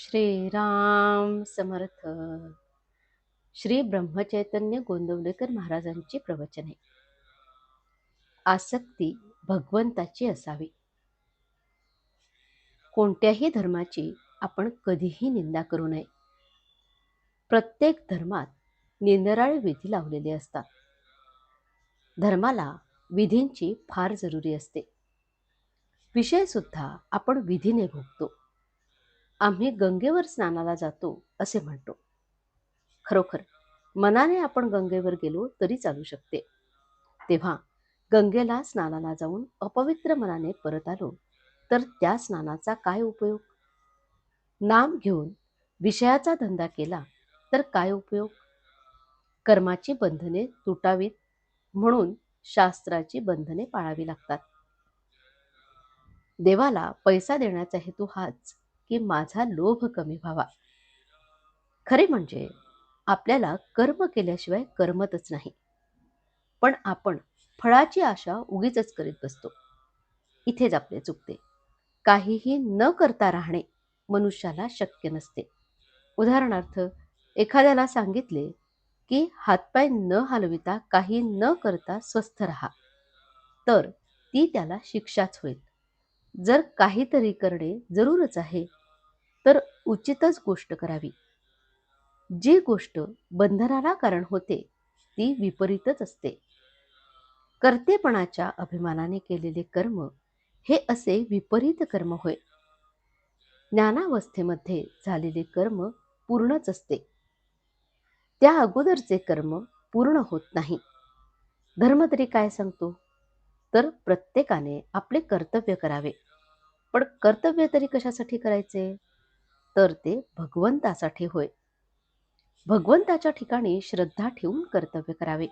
श्रीराम समर्थ. श्री ब्रह्मचैतन्य गोंदवलेकर महाराजांची प्रवचने. आसक्ती भगवंताची असावी. कोणत्याही धर्माची आपण कधीही निंदा करू नये. प्रत्येक धर्मात निंदराळ विधी लावलेले असतात. धर्माला विधींची फार जरुरी असते. विषय सुद्धा आपण विधीने भोगतो. आम्ही गंगेवर स्नानाला जातो असे म्हणतो. खरोखर मनाने आपण गंगेवर गेलो तरी चालू शकते. तेव्हा गंगेला स्नानाला जाऊन अपवित्र मनाने परत आलो तर त्या स्नानाचा काय उपयोग? नाम घेऊन विषयाचा धंदा केला तर काय उपयोग? कर्माची बंधने तुटावीत म्हणून शास्त्राची बंधने पाळावी लागतात. देवाला पैसा देण्याचा हेतू हाच की माझा लोभ कमी व्हावा. खरे म्हणजे आपल्याला कर्म केल्याशिवाय करमतच नाही. पण आपण फळाची आशा उगीच करीत बसतो. इथेच आपले चुकते. काहीही न करता राहणे मनुष्याला शक्य नसते. उदाहरणार्थ एखाद्याला सांगितले की हातपाय न हलविता काही न करता स्वस्थ राहा. तर ती त्याला शिक्षाच होईल. जर काहीतरी करणे जरूरच आहे तर उचितच गोष्ट करावी. जी गोष्ट बंधनाला कारण होते ती विपरीतच असते. कर्तेपणाच्या अभिमानाने केलेले कर्म हे असे विपरीत कर्म होय. ज्ञानावस्थेमध्ये झालेले कर्म पूर्णच असते. त्या अगोदरचे कर्म पूर्ण होत नाही. धर्म तरी काय सांगतो? तर प्रत्येकाने आपले कर्तव्य करावे. पण कर्तव्य तरी कशासाठी करायचे? तर ते भगवंतासाठी होय. भगवंताच्या ठिकाणी श्रद्धा ठेवून कर्तव्य करावे.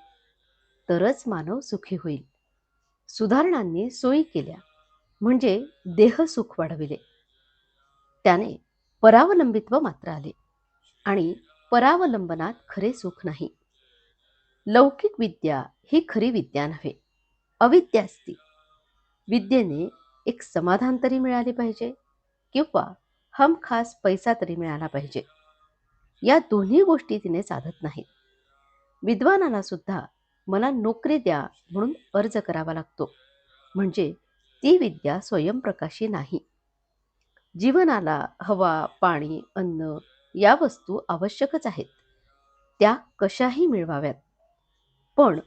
तरच मानव सुखी होईल. सुधारणांनी सोयी केल्या म्हणजे देह सुख वाढविले. त्याने परावलंबित्व मात्र आले आणि परावलंबनात खरे सुख नाही. लौकिक विद्या ही खरी विद्या नव्हे अविद्या असती. विद्येने एक समाधान तरी मिळाले पाहिजे किंवा हम खास पैसा तरी मिळाला पाहिजे. या दोन्ही गोष्टी तिने साधत नाहीत. विद्वानाला सुद्धा मला नोकरी द्या म्हणून अर्ज करावा लागतो. म्हणजे ती विद्या स्वयंप्रकाशी नाही. जीवनाला हवा पाणी अन्न या वस्तू आवश्यकच आहेत. त्या कशाही मिळवाव्यात. पण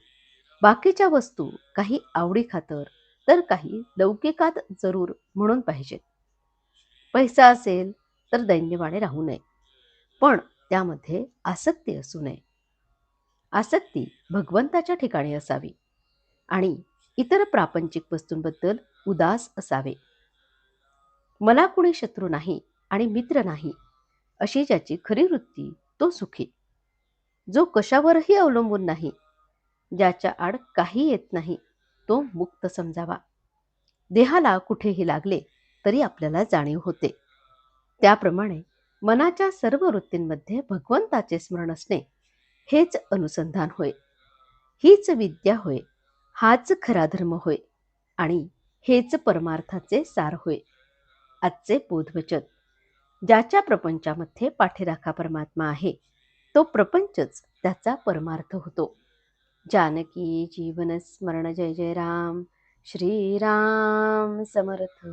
बाकीच्या वस्तू काही आवडी खातर तर काही लौकिकात जरूर म्हणून पाहिजेत. पैसा असेल तर दैन्यवाणे राहू नये. पण त्यामध्ये आसक्ती असू नये. आसक्ती भगवंताच्या ठिकाणी असावी आणि इतर प्रापंचिक वस्तूंबद्दल उदास असावे. मला कुणी शत्रू नाही आणि मित्र नाही अशी ज्याची खरी वृत्ती तो सुखी. जो कशावरही अवलंबून नाही ज्याच्या आड काही येत नाही तो मुक्त समजावा. देहाला कुठेही लागले तरी आपल्याला जाणीव होते. त्याप्रमाणे मनाच्या सर्व वृत्तींमध्ये भगवंताचे स्मरण असणे हेच अनुसंधान होय. हीच विद्या होय हाच खरा धर्म होय आणि हेच परमार्थाचे सार होय. आजचे बोधवचन ज्याच्या प्रपंचामध्ये पाठीराखा परमात्मा आहे तो प्रपंचच त्याचा परमार्थ होतो. जानकी जीवन स्मरण जय जय राम श्रीराम समर्थ.